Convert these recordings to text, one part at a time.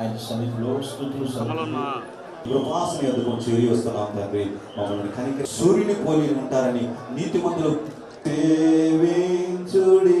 ఆయన సన్నిధిలో స్థుతులు కృపాసన ఎదుగు చేరి వస్తున్నాం తండ్రి. మమ్మల్ని కనిక సూర్యుని పోలి ఉంటారని నీతి మందులు సేవించుడి.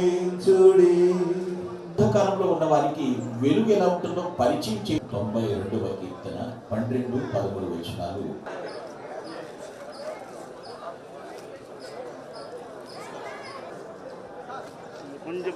అంధకారంలో ఉన్న వారికి వెలుగు ఎలా ఉంటుందో పరిచయం చే తొంభై రెండవ కీర్తన పన్నెండు పదమూడు వచనాలు. కొంచెం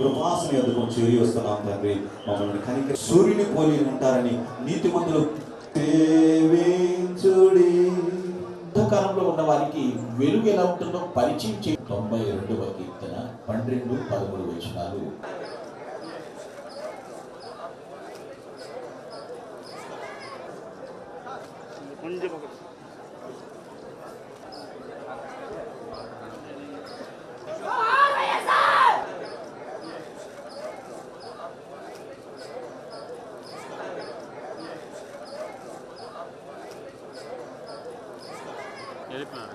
కృపాసన ఎదురు చేరి వస్తున్నాం తండ్రి. మమ్మల్ని కనిక సూర్యుని పోలి ఉంటారని నీతి మందులు సేవించుడి. అంధకారంలో ఉన్న వారికి వెలుగు ఎలా ఉంటుందో పరిచయం చే తొంభై రెండవ కీర్తన పన్నెండు పదమూడు వచనాలు. కొంచెం எழுப்பினார்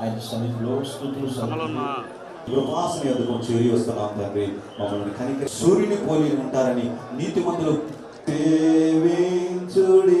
ఆయన స్థుతులు ఎదుగు చేరి వస్తున్నాం తండ్రి. మమ్మల్ని కనిక సూర్యుని పోలి ఉంటారని నీతి మందులు సేవించుడి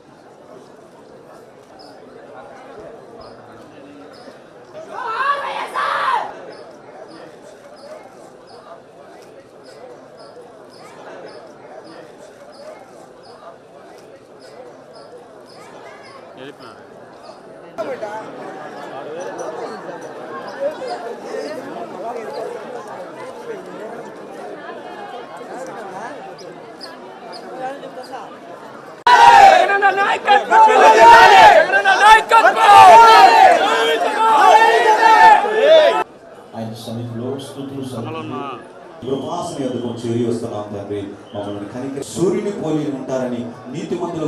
ఆయన సమీపంలో స్థుతులు కృపాసన ఎదుగు చేరి వస్తున్నాం తండ్రి. మమ్మల్ని కనిక సూర్యుని పోలి ఉంటారని నీతి మందులు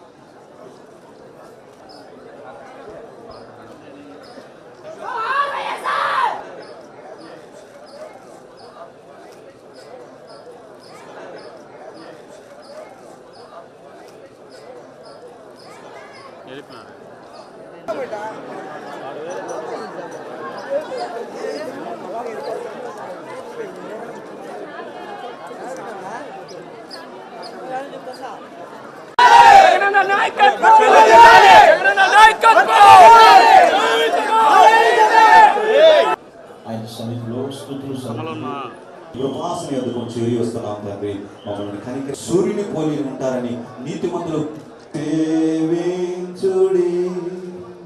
కృపాసన చేరి వస్తున్నాం తండ్రి. మమ్మల్ని కనిక సూర్యుని పోలి ఉంటారని నీతి మందులు సేవించుడి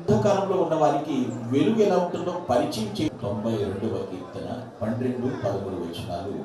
అంధకారంలో ఉన్న వారికి వెలుగు ఎలా ఉంటుందో పరిచయం చే తొంభై రెండవ కీర్తన పన్నెండు పదమూడు వచనాలు.